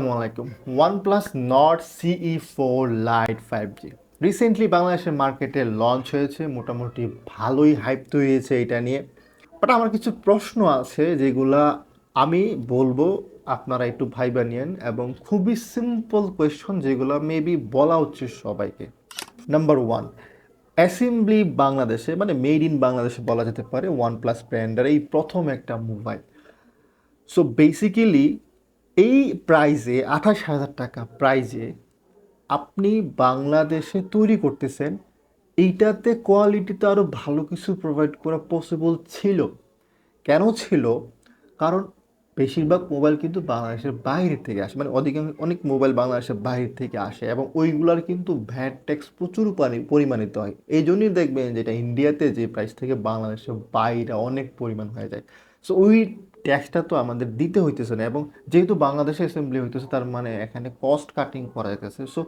আসসালামু আলাইকুম OnePlus Nord CE four lite five G recently বাংলাদেশের মার্কেটে লঞ্চ হয়েছে, মোটামুটি ভালোই হাইপ তৈরি হয়েছে এটা নিয়ে। বাট আমার কিছু প্রশ্ন আছে যেগুলা আমি বলব, আপনারা একটু ভাইবা নিয়েন, এবং খুবই সিম্পল কোয়েশ্চন যেগুলো মেবি বলা উচিত সবাইকে। নাম্বার ওয়ান অ্যাসেম্বলি বাংলাদেশে মানে মেড ইন বাংলাদেশে বলা যেতে পারে ওয়ান প্লাস ব্র্যান্ডের এই প্রথম একটা মোবাইল সো বেসিক্যালি এই প্রাইজে আঠাশ হাজার টাকা প্রাইজে আপনি বাংলাদেশে তৈরি করতেছেন, এইটাতে কোয়ালিটিতে আরও ভালো কিছু প্রোভাইড করা পসিবল ছিল। কেন ছিল? কারণ বেশিরভাগ মোবাইল কিন্তু বাংলাদেশের বাইরে থেকে আসে মানে অধিকাংশ, অনেক মোবাইল বাংলাদেশের বাইরে থেকে আসে এবং ওইগুলার কিন্তু ভ্যাট ট্যাক্স প্রচুর পরিমাণিত হয়। এই জন্যই দেখবেন যেটা ইন্ডিয়াতে যে প্রাইস থেকে বাংলাদেশের বাইরে অনেক পরিমাণ হয়ে যায়। সো ওই ট্যাক্সটা তো আমাদের দিতে হইতেছে না এবং যেহেতু বাংলাদেশে অ্যাসেম্বলি হইতেছে, তার মানে এখানে কস্ট কাটিং করা যেতেছে সো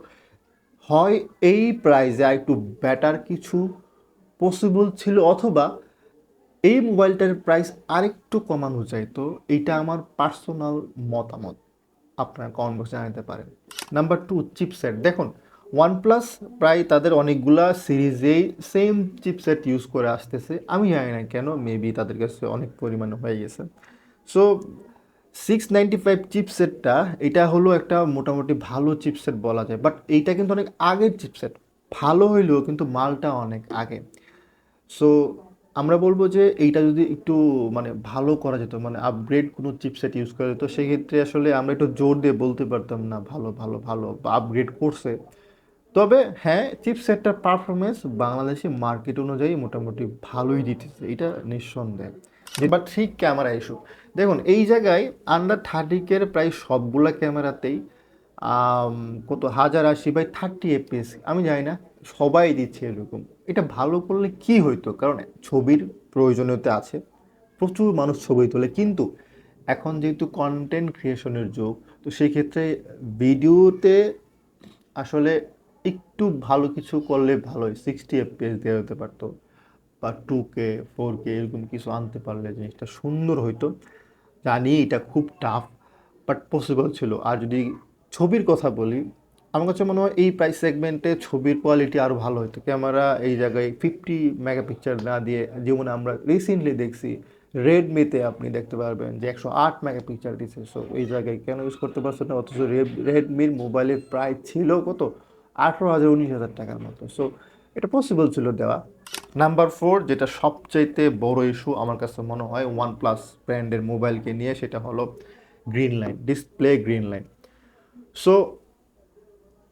হয় এই প্রাইজে একটু বেটার কিছু পসিবল ছিল অথবা এই মোবাইলটার প্রাইস আরেকটু কমানো যায়। তো এইটা আমার পার্সোনাল মতামত। আপনার কমেন্ট বক্সে জানাতে পারেন। নাম্বার টু চিপসেট দেখুন ওয়ানপ্লাস প্রায় তাদের অনেকগুলা সিরিজেই সেম চিপসেট ইউজ করে আসতেছে। আমি জানি না কেন মেবি তাদের কাছে অনেক পরিমাণে হয়ে গেছে। সো সিক্স নাইনটি ফাইভ চিপসেটটা এটা হলো একটা মোটামুটি ভালো চিপসেট বলা যায়। বাট এইটা কিন্তু অনেক আগের চিপসেট ভালো হইলেও কিন্তু মালটা অনেক আগে। সো আমরা বলব যে এইটা যদি একটু মানে ভালো করা যেত মানে আপগ্রেড কোনো চিপসেট ইউজ করা যেত, সেক্ষেত্রে আসলে আমরা একটু জোর দিয়ে বলতে পারতাম, না, ভালো ভালো ভালো, বা আপগ্রেড করছে। তবে হ্যাঁ চিপসেটটার পারফরমেন্স বাংলাদেশি মার্কেট অনুযায়ী মোটামুটি ভালোই দিতেছে। এটা নিঃসন্দেহে। এবার ঠিক ক্যামেরা ইস্যু দেখুন এই জায়গায় আন্ডার থার্টি কের প্রায় সবগুলা ক্যামেরাতেই কত হাজার আশি বাই থার্টি এপিএস আমি জানি না সবাই দিচ্ছে এরকম। এটা ভালো করলে কি হইতো? কারণ ছবির প্রয়োজনীয়তা আছে প্রচুর মানুষ ছবি তোলে কিন্তু এখন যেহেতু কন্টেন্ট ক্রিয়েশনের যুগ তো সেই ক্ষেত্রে ভিডিওতে আসলে একটু ভালো কিছু করলে ভালো হয় সিক্সটি এফপিএস দেওয়া হতে পারতো। বা টু কে ফোর কে এরকম কিছু আনতে পারলে জিনিসটা সুন্দর হইতো। জানি এটা খুব টাফ বাট পসিবল ছিল। আর যদি ছবির কথা বলি, আমার কাছে মনে হয় এই প্রাইস সেগমেন্টে ছবির কোয়ালিটি আরও ভালো হতো ক্যামেরা এই জায়গায় ফিফটি মেগাপিক্সেল না দিয়ে, যেমন আমরা রিসেন্টলি দেখছি রেডমিতে আপনি দেখতে পারবেন যে একশো আট মেগাপিক্সেল দিচ্ছে সো এই জায়গায় কেন ইউজ করতে পারছেন না? অথচ রেডমির মোবাইলের প্রাইস ছিল কত? আঠেরো হাজার, উনিশ হাজার টাকার মতো। সো এটা পসিবল ছিল দেওয়া। নাম্বার ফোর যেটা সবচাইতে বড় ইস্যু আমার কাছে মনে হয় ওয়ান প্লাস ব্র্যান্ডের মোবাইলকে নিয়ে, সেটা হলো green line display green line so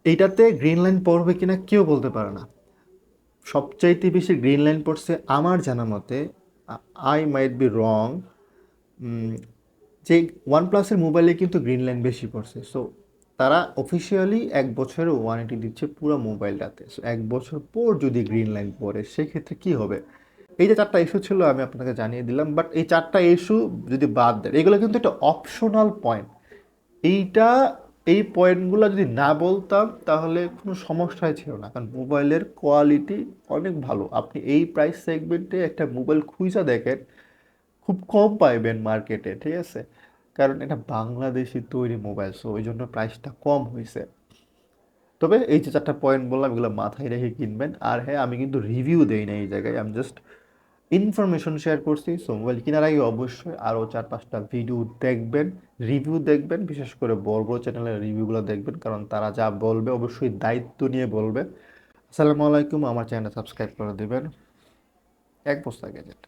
এইটাতে গ্রিন লাইন পড়বে কিনা কেউ বলতে পারে না। সবচাইতে বেশি গ্রিন লাইন পড়ছে আমার জানা মতে আই মাইট বি রং যে ওয়ান প্লাসের মোবাইলে কিন্তু গ্রিন লাইন বেশি পড়ছে। সো তারা অফিসিয়ালি এক বছরের ওয়ারেন্টি দিচ্ছে পুরো মোবাইলটাতে। সো এক বছর পর যদি গ্রিন লাইন পড়ে সেক্ষেত্রে কী হবে? এই যে চারটা ইস্যু ছিল, আমি আপনাকে জানিয়ে দিলাম বাট এই চারটা ইস্যু যদি বাদ দেয় এগুলো কিন্তু একটা অপশনাল পয়েন্ট এইটা, এই পয়েন্টগুলো যদি না বলতাম, তাহলে কোনো সমস্যাই ছিল না, কারণ মোবাইলের কোয়ালিটি অনেক ভালো। আপনি এই প্রাইস সেগমেন্টে একটা মোবাইল খুঁজা দেখেন, খুব কম পাইবেন মার্কেটে ঠিক আছে? কারণ এটা বাংলাদেশি তৈরি মোবাইল সো ওই জন্য প্রাইসটা কম হয়েছে। তবে এই যে চারটা পয়েন্ট বললাম, এগুলো মাথায় রেখে কিনবেন। আর হ্যাঁ আমি কিন্তু রিভিউ দেই না এই জায়গায় আমি জাস্ট ইনফরমেশন শেয়ার করছি। সো মোবাইল কেনার আগে অবশ্যই আরও চার পাঁচটা ভিডিও দেখবেন রিভিউ দেখবেন, বিশেষ করে বড় বড় চ্যানেলের রিভিউগুলো দেখবেন। কারণ তারা যা বলবে অবশ্যই দায়িত্ব নিয়ে বলবে। আসসালামু আলাইকুম, আমার চ্যানেল সাবস্ক্রাইব করে দেবেন। এক বস্তা গ্যাজেট